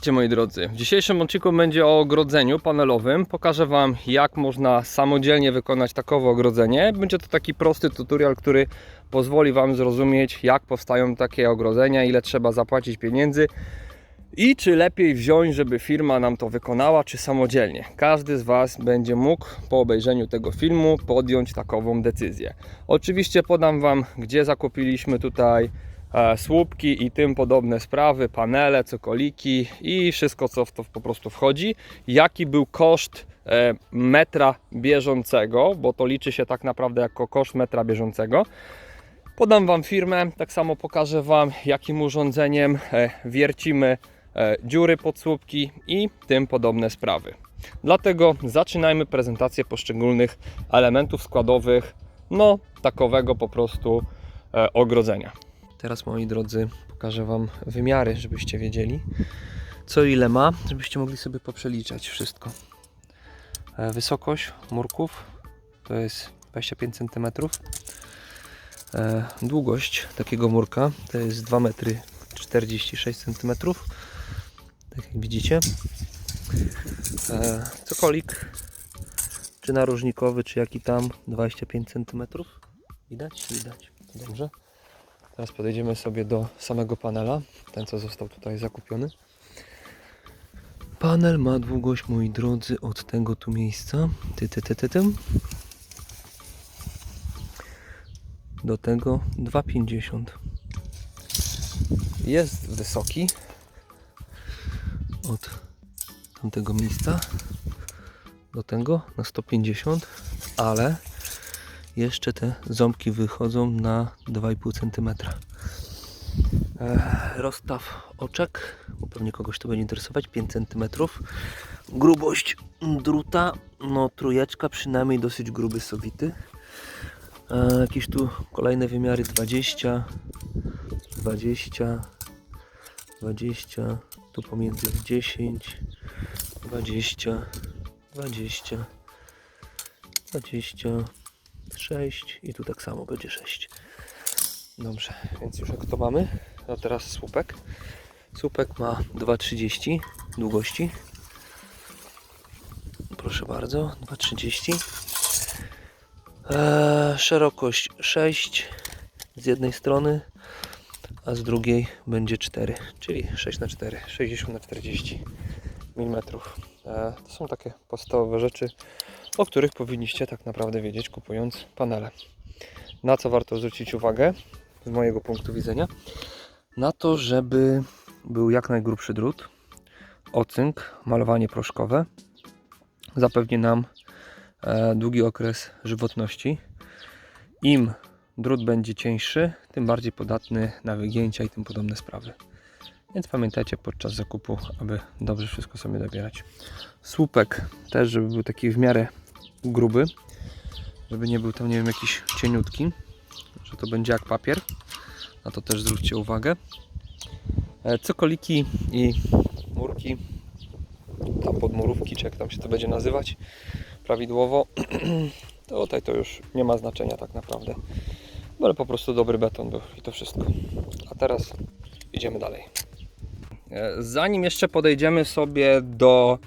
Witajcie moi drodzy. W dzisiejszym odcinku będzie o ogrodzeniu panelowym. Pokażę Wam jak można samodzielnie wykonać takowe ogrodzenie. Będzie to taki prosty tutorial, który pozwoli Wam zrozumieć jak powstają takie ogrodzenia, ile trzeba zapłacić pieniędzy i czy lepiej wziąć, żeby firma nam to wykonała, czy samodzielnie. Każdy z Was będzie mógł po obejrzeniu tego filmu podjąć takową decyzję. Oczywiście podam Wam, gdzie zakupiliśmy tutaj słupki i tym podobne sprawy, panele, cokoliki i wszystko, co w to po prostu wchodzi. Jaki był koszt e, metra bieżącego, bo to liczy się tak naprawdę jako koszt metra bieżącego. Podam Wam firmę, tak samo pokażę Wam, jakim urządzeniem e, wiercimy e, dziury pod słupki i tym podobne sprawy. Dlatego zaczynajmy prezentację poszczególnych elementów składowych, no takowego po prostu e, ogrodzenia. Teraz moi drodzy pokażę Wam wymiary, żebyście wiedzieli co ile ma, żebyście mogli sobie poprzeliczać wszystko. E, Wysokość murków to jest 25 cm. E, Długość takiego murka to jest 2 metry 46 cm. Tak jak widzicie. E, Cokolik czy narożnikowy, czy jaki tam 25 cm. Widać? Widać. Dobrze. Teraz podejdziemy sobie do samego panela, ten co został tutaj zakupiony. Panel ma długość, moi drodzy, od tego tu miejsca, ty, ty, ty, ty, tym, do tego 2,50. Jest wysoki od tamtego miejsca do tego na 150, ale jeszcze te ząbki wychodzą na 2,5 cm. E, Rozstaw oczek, bo pewnie kogoś to będzie interesować, 5 cm. Grubość druta, no trójeczka, przynajmniej dosyć gruby, sowity. E, Jakieś tu kolejne wymiary 20, 20, 20, tu pomiędzy 10, 20, 20, 26 i tu tak samo będzie 6. Dobrze, więc już jak to mamy, a teraz słupek. Słupek ma 2,30 długości. Proszę bardzo, 2,30. Eee, szerokość 6 z jednej strony, a z drugiej będzie 4, czyli 6 na 4, 60 na 40 mm. Eee, to są takie podstawowe rzeczy, o których powinniście tak naprawdę wiedzieć kupując panele. Na co warto zwrócić uwagę z mojego punktu widzenia? Na to, żeby był jak najgrubszy drut, ocynk, malowanie proszkowe. Zapewni nam e, długi okres żywotności. Im drut będzie cieńszy, tym bardziej podatny na wygięcia i tym podobne sprawy. Więc pamiętajcie podczas zakupu, aby dobrze wszystko sobie dobierać. Słupek też, żeby był taki w miarę gruby, żeby nie był tam, nie wiem, jakiś cieniutki, że to będzie jak papier. Na to też zwróćcie uwagę. E, Cokoliki i murki, tam podmurówki, czy jak tam się to będzie nazywać prawidłowo, to tutaj to już nie ma znaczenia tak naprawdę. Ale po prostu dobry beton był i to wszystko. A teraz idziemy dalej. E, Zanim jeszcze podejdziemy sobie do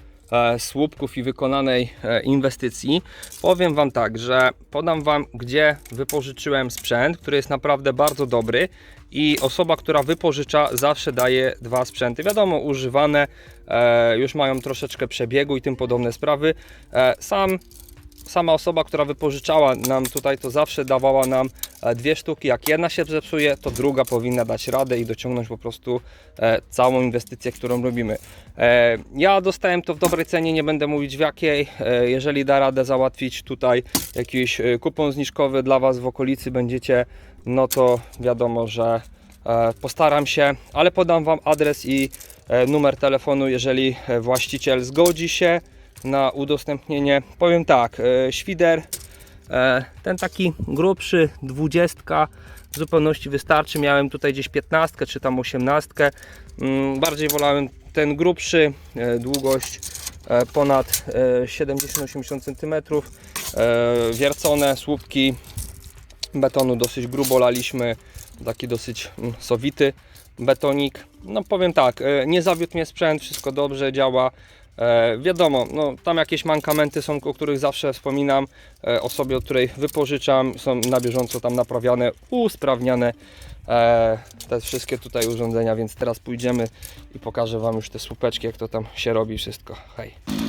słupków i wykonanej e, inwestycji, powiem Wam tak, że podam Wam, gdzie wypożyczyłem sprzęt, który jest naprawdę bardzo dobry i osoba, która wypożycza, zawsze daje dwa sprzęty. Wiadomo, używane, e, już mają troszeczkę przebiegu i tym podobne sprawy. E, sam sama osoba, która wypożyczała nam tutaj, to zawsze dawała nam e, dwie sztuki. Jak jedna się zepsuje, to druga powinna dać radę i dociągnąć po prostu e, całą inwestycję, którą robimy. E, Ja dostałem to w dobrej cenie, nie będę mówić w jakiej. Jeżeli da radę załatwić tutaj jakiś kupon zniżkowy dla Was w okolicy będziecie, no to wiadomo, że postaram się, ale podam Wam adres i numer telefonu, jeżeli właściciel zgodzi się na udostępnienie. Powiem tak, e, świder, e, ten taki grubszy, dwudziestka w zupełności wystarczy. Miałem tutaj gdzieś 15 czy tam 18. Mm, Bardziej wolałem ten grubszy, e, długość ponad e, 70-80 cm. Wiercone słupki betonu dosyć grubo laliśmy, taki dosyć mm, sowity. betonik. No powiem tak, nie zawiódł mnie sprzęt, wszystko dobrze działa. E, wiadomo, no, tam jakieś mankamenty są, o których zawsze wspominam. E, osobie, od której wypożyczam, są na bieżąco tam naprawiane, usprawniane e, te wszystkie tutaj urządzenia, więc teraz pójdziemy i pokażę Wam już te słupeczki, jak to tam się robi wszystko. Hej.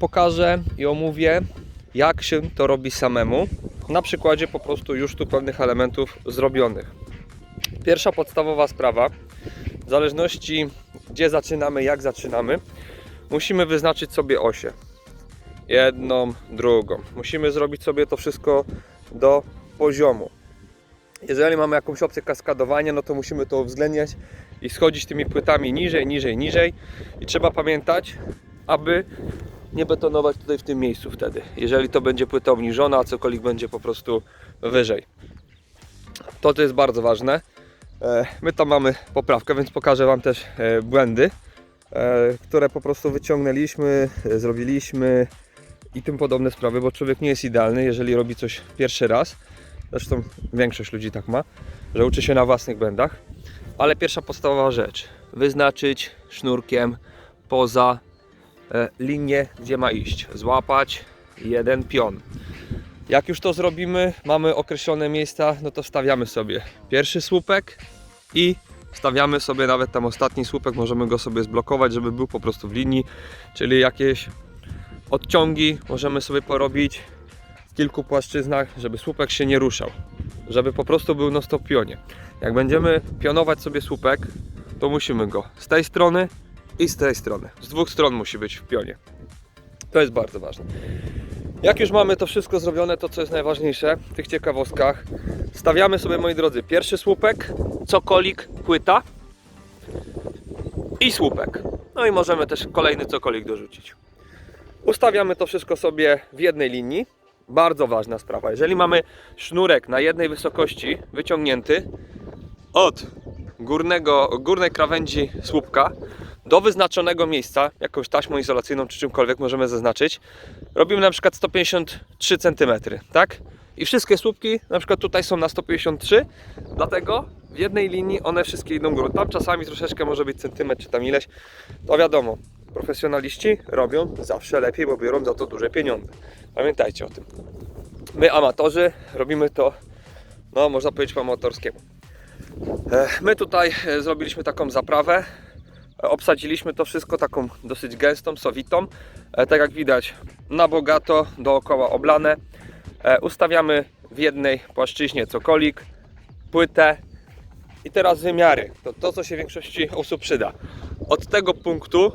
Pokażę i omówię, jak się to robi samemu, na przykładzie po prostu już tu pewnych elementów zrobionych. Pierwsza podstawowa sprawa, w zależności gdzie zaczynamy, jak zaczynamy, musimy wyznaczyć sobie osie. Jedną, drugą. Musimy zrobić sobie to wszystko do poziomu. Jeżeli mamy jakąś opcję kaskadowania, no to musimy to uwzględniać i schodzić tymi płytami niżej, niżej, niżej. I trzeba pamiętać, aby nie betonować tutaj w tym miejscu wtedy. Jeżeli to będzie płyta obniżona, a cokolwiek będzie po prostu wyżej. To to jest bardzo ważne. E, My tam mamy poprawkę, więc pokażę Wam też e, błędy, e, które po prostu wyciągnęliśmy, zrobiliśmy i tym podobne sprawy, bo człowiek nie jest idealny, jeżeli robi coś pierwszy raz. Zresztą większość ludzi tak ma, że uczy się na własnych błędach. Ale pierwsza podstawowa rzecz, wyznaczyć sznurkiem poza linię, gdzie ma iść. Złapać jeden pion. Jak już to zrobimy, mamy określone miejsca, no to stawiamy sobie pierwszy słupek i stawiamy sobie nawet tam ostatni słupek, możemy go sobie zblokować, żeby był po prostu w linii, czyli jakieś odciągi możemy sobie porobić w kilku płaszczyznach, żeby słupek się nie ruszał, żeby po prostu był na stop pionie. Jak będziemy pionować sobie słupek, to musimy go z tej strony i z tej strony. Z dwóch stron musi być w pionie. To jest bardzo ważne. Jak już mamy to wszystko zrobione, to co jest najważniejsze w tych ciekawostkach, stawiamy sobie, moi drodzy, pierwszy słupek, cokolik, płyta i słupek. No i możemy też kolejny cokolik dorzucić. Ustawiamy to wszystko sobie w jednej linii. Bardzo ważna sprawa. Jeżeli mamy sznurek na jednej wysokości wyciągnięty od górnego, górnej krawędzi słupka do wyznaczonego miejsca, jakąś taśmą izolacyjną czy czymkolwiek możemy zaznaczyć, robimy na przykład 153 cm, tak? I wszystkie słupki na przykład tutaj są na 153, dlatego w jednej linii one wszystkie idą górą. Tam czasami troszeczkę może być centymetr czy tam ileś, to wiadomo, profesjonaliści robią zawsze lepiej, bo biorą za to duże pieniądze. Pamiętajcie o tym. My amatorzy robimy to, no można powiedzieć po amatorskiemu. My tutaj e, zrobiliśmy taką zaprawę. Obsadziliśmy to wszystko taką dosyć gęstą, sowitą. E, Tak jak widać, na bogato, dookoła oblane. E, Ustawiamy w jednej płaszczyźnie cokolik, płytę i teraz wymiary. To, to co się większości osób przyda. Od tego punktu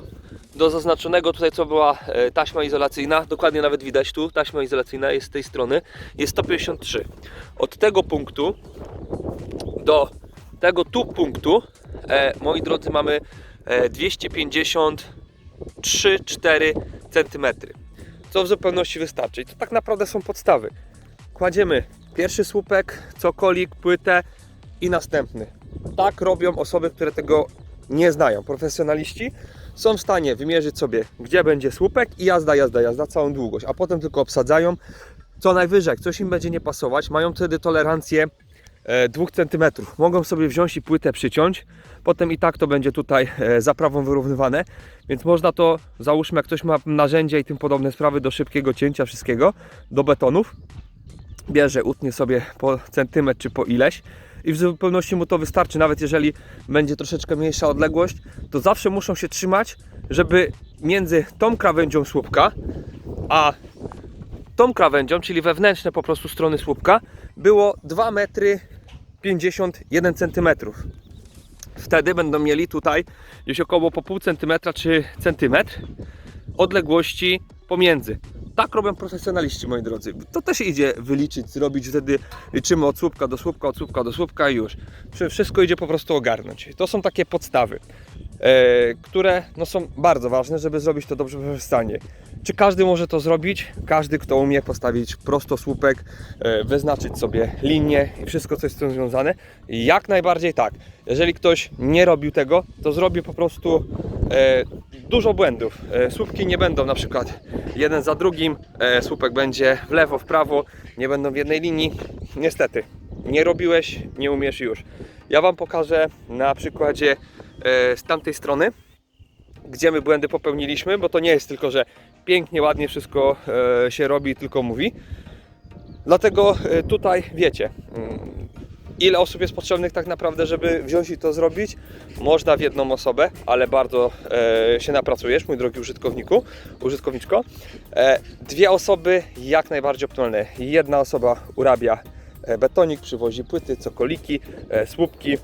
do zaznaczonego tutaj, co była e, taśma izolacyjna, dokładnie nawet widać tu, taśma izolacyjna jest z tej strony, jest 153. Od tego punktu do tego tu punktu, moi drodzy, mamy 253-4 cm. Co w zupełności wystarczy. I to tak naprawdę są podstawy. Kładziemy pierwszy słupek, cokolik, płytę i następny. Tak robią osoby, które tego nie znają. Profesjonaliści są w stanie wymierzyć sobie, gdzie będzie słupek i jazda, jazda, jazda, całą długość, a potem tylko obsadzają. Co najwyżej, coś im będzie nie pasować, mają wtedy tolerancję e, 2 cm. Mogą sobie wziąć i płytę przyciąć, potem i tak to będzie tutaj e, zaprawą wyrównywane, więc można to, załóżmy jak ktoś ma narzędzia i tym podobne sprawy do szybkiego cięcia wszystkiego, do betonów, bierze, utnie sobie po centymetr czy po ileś i w zupełności mu to wystarczy, nawet jeżeli będzie troszeczkę mniejsza odległość, to zawsze muszą się trzymać, żeby między tą krawędzią słupka, a tą krawędzią, czyli wewnętrzne po prostu strony słupka, było 2 metry 51 centymetrów. Wtedy będą mieli tutaj gdzieś około po pół centymetra czy centymetr odległości pomiędzy. tak robią profesjonaliści, moi drodzy. To też idzie wyliczyć, zrobić, wtedy liczymy od słupka do słupka, od słupka do słupka i już. Wszy- Wszystko idzie po prostu ogarnąć. To są takie podstawy, e, które no, są bardzo ważne, żeby zrobić to dobrze w stanie. Czy każdy może to zrobić? Każdy, kto umie postawić prosto słupek, e, wyznaczyć sobie linię i wszystko, co jest z tym związane, jak najbardziej tak. Jeżeli ktoś nie robił tego, to zrobi po prostu e, dużo błędów. E, słupki nie będą na przykład jeden za drugim, słupek będzie w lewo, w prawo, nie będą w jednej linii. Niestety, nie robiłeś, nie umiesz już. Ja Wam pokażę na przykładzie z tamtej strony, gdzie my błędy popełniliśmy, bo to nie jest tylko, że pięknie, ładnie wszystko e, się robi, tylko mówi. Dlatego e, tutaj wiecie, mm, ile osób jest potrzebnych tak naprawdę, żeby wziąć i to zrobić. Można w jedną osobę, ale bardzo e, się napracujesz, mój drogi użytkowniku, użytkowniczko. Dwie osoby jak najbardziej optymalne. Jedna osoba urabia betonik, przywozi płyty, cokoliki, słupki,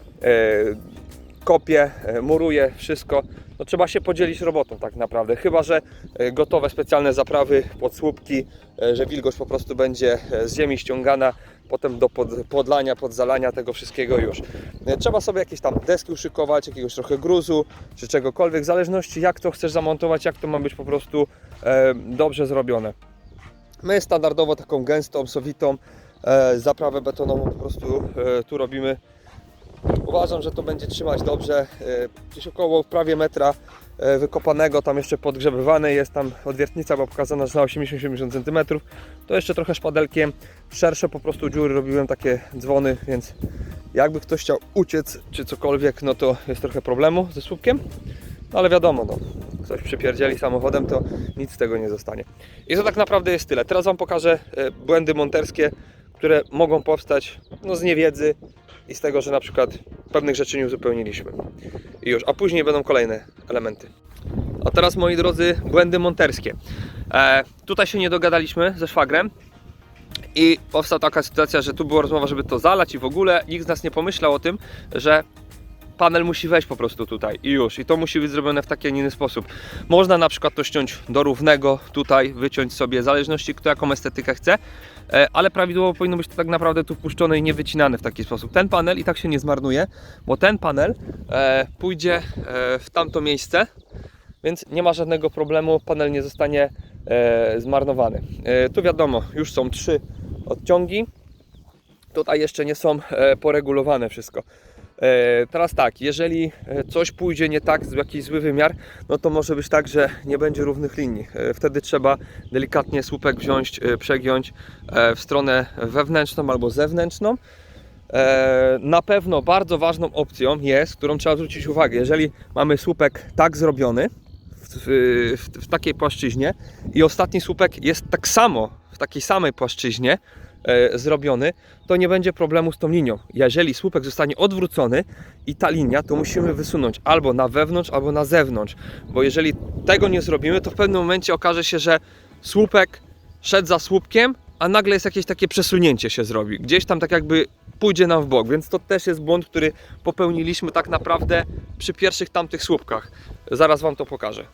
kopie, muruje, wszystko. No, trzeba się podzielić robotą tak naprawdę. Chyba, że e, gotowe specjalne zaprawy pod słupki, e, że wilgoć po prostu będzie e, z ziemi ściągana, potem do pod, podlania, podzalania tego wszystkiego już. Trzeba sobie jakieś tam deski uszykować, jakiegoś trochę gruzu, czy czegokolwiek, w zależności jak to chcesz zamontować, jak to ma być po prostu e, dobrze zrobione. My standardowo taką gęstą, sowitą e, zaprawę betonową po prostu e, tu robimy. Uważam, że to będzie trzymać dobrze. E, gdzieś około prawie metra e, wykopanego, tam jeszcze podgrzebywane jest tam odwiertnica była pokazana, że na 80-70 cm. To jeszcze trochę szpadelkiem. Szersze po prostu dziury robiłem takie dzwony, więc jakby ktoś chciał uciec czy cokolwiek, no to jest trochę problemu ze słupkiem. No ale wiadomo, no, ktoś przypierdzieli samochodem, to nic z tego nie zostanie. I to tak naprawdę jest tyle. Teraz Wam pokażę e, błędy monterskie, które mogą powstać no, z niewiedzy i z tego, że na przykład pewnych rzeczy nie uzupełniliśmy. I już, a później będą kolejne elementy. A teraz, moi drodzy, błędy monterskie. E, tutaj się nie dogadaliśmy ze szwagrem i powstała taka sytuacja, że tu była rozmowa, żeby to zalać i w ogóle nikt z nas nie pomyślał o tym, że panel musi wejść po prostu tutaj i już. I to musi być zrobione w taki, a nie inny sposób. Można na przykład to ściąć do równego, tutaj wyciąć sobie, w zależności kto jaką estetykę chce, e, ale prawidłowo powinno być to tak naprawdę tu wpuszczone i nie wycinane w taki sposób. Ten panel i tak się nie zmarnuje, bo ten panel e, pójdzie e, w tamto miejsce, więc nie ma żadnego problemu, panel nie zostanie zmarnowany. Tu wiadomo, już są trzy odciągi, tutaj jeszcze nie są poregulowane wszystko. E, Teraz tak, jeżeli e, coś pójdzie nie tak, jakiś zły wymiar, no to może być tak, że nie będzie równych linii. E, Wtedy trzeba delikatnie słupek wziąć, przegiąć w stronę wewnętrzną albo zewnętrzną. Na pewno bardzo ważną opcją jest, którą trzeba zwrócić uwagę, jeżeli mamy słupek tak zrobiony, w, w, w takiej płaszczyźnie i ostatni słupek jest tak samo, w takiej samej płaszczyźnie zrobiony, to nie będzie problemu z tą linią. Jeżeli słupek zostanie odwrócony i ta linia, to musimy wysunąć albo na wewnątrz, albo na zewnątrz, bo jeżeli tego nie zrobimy, to w pewnym momencie okaże się, że słupek szedł za słupkiem, a nagle jest jakieś takie przesunięcie się zrobi. Gdzieś tam tak jakby pójdzie nam w bok, więc to też jest błąd, który popełniliśmy tak naprawdę przy pierwszych tamtych słupkach. Zaraz Wam to pokażę.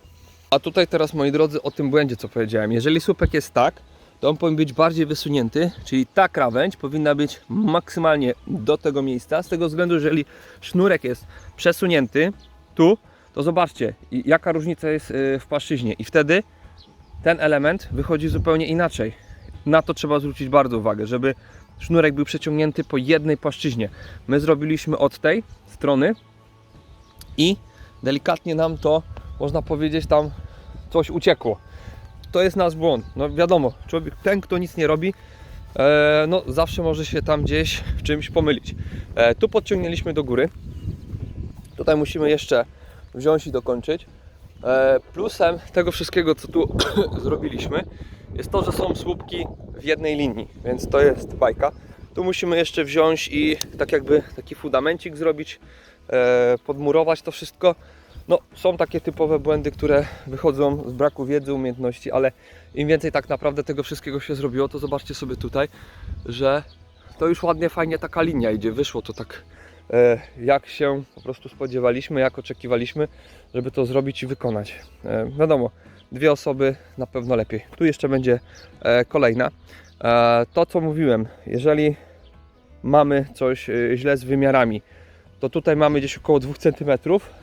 A tutaj teraz, moi drodzy, o tym błędzie, co powiedziałem. Jeżeli słupek jest tak, to on powinien być bardziej wysunięty, czyli ta krawędź powinna być maksymalnie do tego miejsca. Z tego względu, że jeżeli sznurek jest przesunięty tu, to zobaczcie, jaka różnica jest y, w płaszczyźnie. I wtedy ten element wychodzi zupełnie inaczej. Na to trzeba zwrócić bardzo uwagę, żeby sznurek był przeciągnięty po jednej płaszczyźnie. My zrobiliśmy od tej strony i delikatnie nam to, można powiedzieć, tam coś uciekło. To jest nasz błąd. No wiadomo, człowiek, ten kto nic nie robi, e, no zawsze może się tam gdzieś w czymś pomylić. E, tu podciągnęliśmy do góry. Tutaj musimy jeszcze wziąć i dokończyć. E, plusem tego wszystkiego, co tu zrobiliśmy, jest to, że są słupki w jednej linii, więc to jest bajka. Tu musimy jeszcze wziąć i tak jakby taki fundamencik zrobić, e, podmurować to wszystko. No, są takie typowe błędy, które wychodzą z braku wiedzy, umiejętności, ale im więcej tak naprawdę tego wszystkiego się zrobiło, to zobaczcie sobie tutaj, że to już ładnie, fajnie taka linia idzie. Wyszło to tak e, jak się po prostu spodziewaliśmy, jak oczekiwaliśmy, żeby to zrobić i wykonać. E, wiadomo, dwie osoby na pewno lepiej. Tu jeszcze będzie e, kolejna. To co mówiłem, jeżeli mamy coś źle z wymiarami, to tutaj mamy gdzieś około 2 cm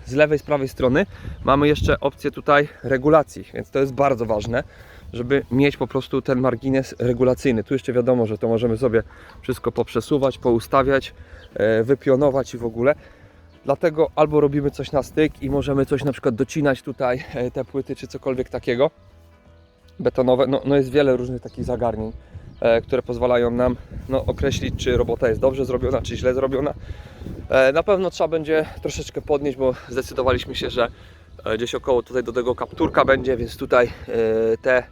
z lewej, z prawej strony. Mamy jeszcze opcję tutaj regulacji, więc to jest bardzo ważne, żeby mieć po prostu ten margines regulacyjny. Tu jeszcze wiadomo, że to możemy sobie wszystko poprzesuwać, poustawiać, e, wypionować i w ogóle. Dlatego albo robimy coś na styk i możemy coś na przykład docinać tutaj, e, te płyty czy cokolwiek takiego betonowe. No, no jest wiele różnych takich zagarnień, które pozwalają nam no, określić, czy robota jest dobrze zrobiona, czy źle zrobiona. E, Na pewno trzeba będzie troszeczkę podnieść, bo zdecydowaliśmy się, że e, gdzieś około tutaj do tego kapturka będzie, więc tutaj e, te, e,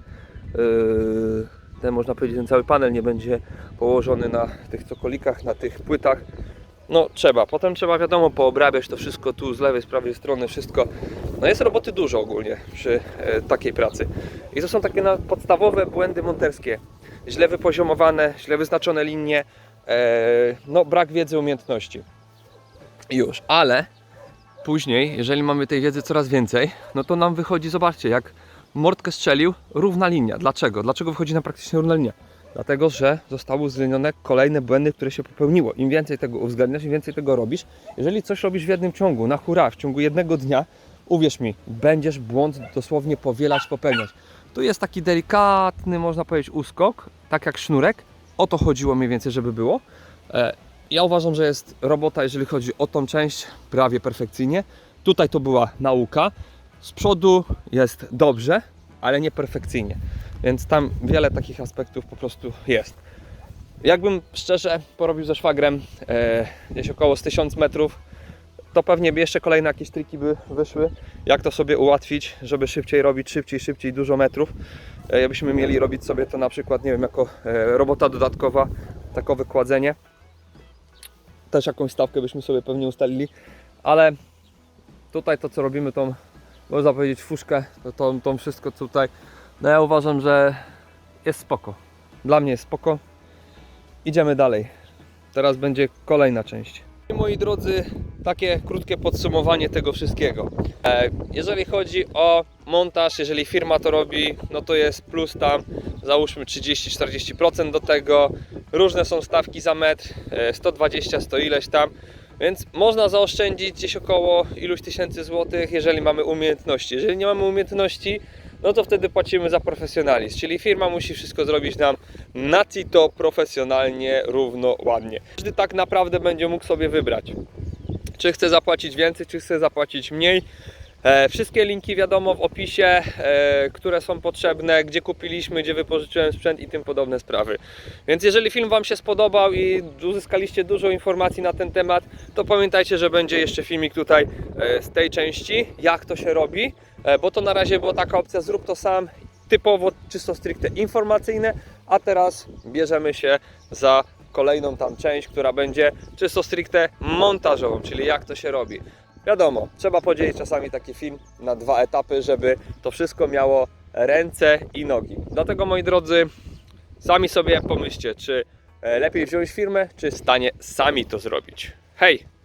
ten można powiedzieć, ten cały panel nie będzie położony na tych cokolikach, na tych płytach. No trzeba, potem trzeba wiadomo poobrabiać to wszystko tu z lewej, z prawej strony, wszystko. No jest roboty dużo ogólnie przy e, takiej pracy. I to są takie podstawowe błędy monterskie. Źle wypoziomowane, źle wyznaczone linie, e, no brak wiedzy, umiejętności. Już, ale później, jeżeli mamy tej wiedzy coraz więcej, no to nam wychodzi, zobaczcie, jak mordkę strzelił, równa linia. Dlaczego? Dlaczego wychodzi nam praktycznie równa linia? Dlatego, że zostały uwzględnione kolejne błędy, które się popełniło. Im więcej tego uwzględniasz, im więcej tego robisz. Jeżeli coś robisz w jednym ciągu, na hura, w ciągu jednego dnia, uwierz mi, będziesz błąd dosłownie powielać, popełniać. Tu jest taki delikatny, można powiedzieć, uskok, tak jak sznurek. O to chodziło mniej więcej, żeby było. E, ja uważam, że jest robota, jeżeli chodzi o tą część, prawie perfekcyjnie. Tutaj to była nauka. Z przodu jest dobrze, ale nie perfekcyjnie. Więc tam wiele takich aspektów po prostu jest. Jakbym szczerze porobił ze szwagrem e, gdzieś około z 1000 metrów, to pewnie by jeszcze kolejne jakieś triki by wyszły, jak to sobie ułatwić, żeby szybciej robić, szybciej, szybciej, dużo metrów. E, jakbyśmy mieli robić sobie to na przykład, nie wiem, jako e, robota dodatkowa, takowe kładzenie też jakąś stawkę byśmy sobie pewnie ustalili, ale tutaj to co robimy, tą można powiedzieć fuszkę, to, to, to wszystko tutaj, no ja uważam, że jest spoko. Dla mnie jest spoko. Idziemy dalej. Teraz będzie kolejna część. Moi drodzy, takie krótkie podsumowanie tego wszystkiego. E, Jeżeli chodzi o montaż, jeżeli firma to robi, no to jest plus tam, załóżmy 30-40% do tego. Różne są stawki za metr, e, 120, 100 ileś tam. Więc można zaoszczędzić gdzieś około iluś tysięcy złotych, jeżeli mamy umiejętności. Jeżeli nie mamy umiejętności, no to wtedy płacimy za profesjonalizm. Czyli firma musi wszystko zrobić nam na to profesjonalnie, równo, ładnie. Każdy tak naprawdę będzie mógł sobie wybrać czy chce zapłacić więcej, czy chce zapłacić mniej. E, wszystkie linki wiadomo w opisie, e, które są potrzebne, gdzie kupiliśmy, gdzie wypożyczyłem sprzęt i tym podobne sprawy. Więc jeżeli film Wam się spodobał i uzyskaliście dużo informacji na ten temat, to pamiętajcie, że będzie jeszcze filmik tutaj e, z tej części, jak to się robi, e, bo to na razie była taka opcja, zrób to sam, typowo czysto stricte informacyjne, a teraz bierzemy się za kolejną tam część, która będzie czysto stricte montażową, czyli jak to się robi. Wiadomo, trzeba podzielić czasami taki film na dwa etapy, żeby to wszystko miało ręce i nogi. Dlatego moi drodzy, sami sobie pomyślcie, czy e, lepiej wziąć firmę, czy w stanie sami to zrobić. Hej!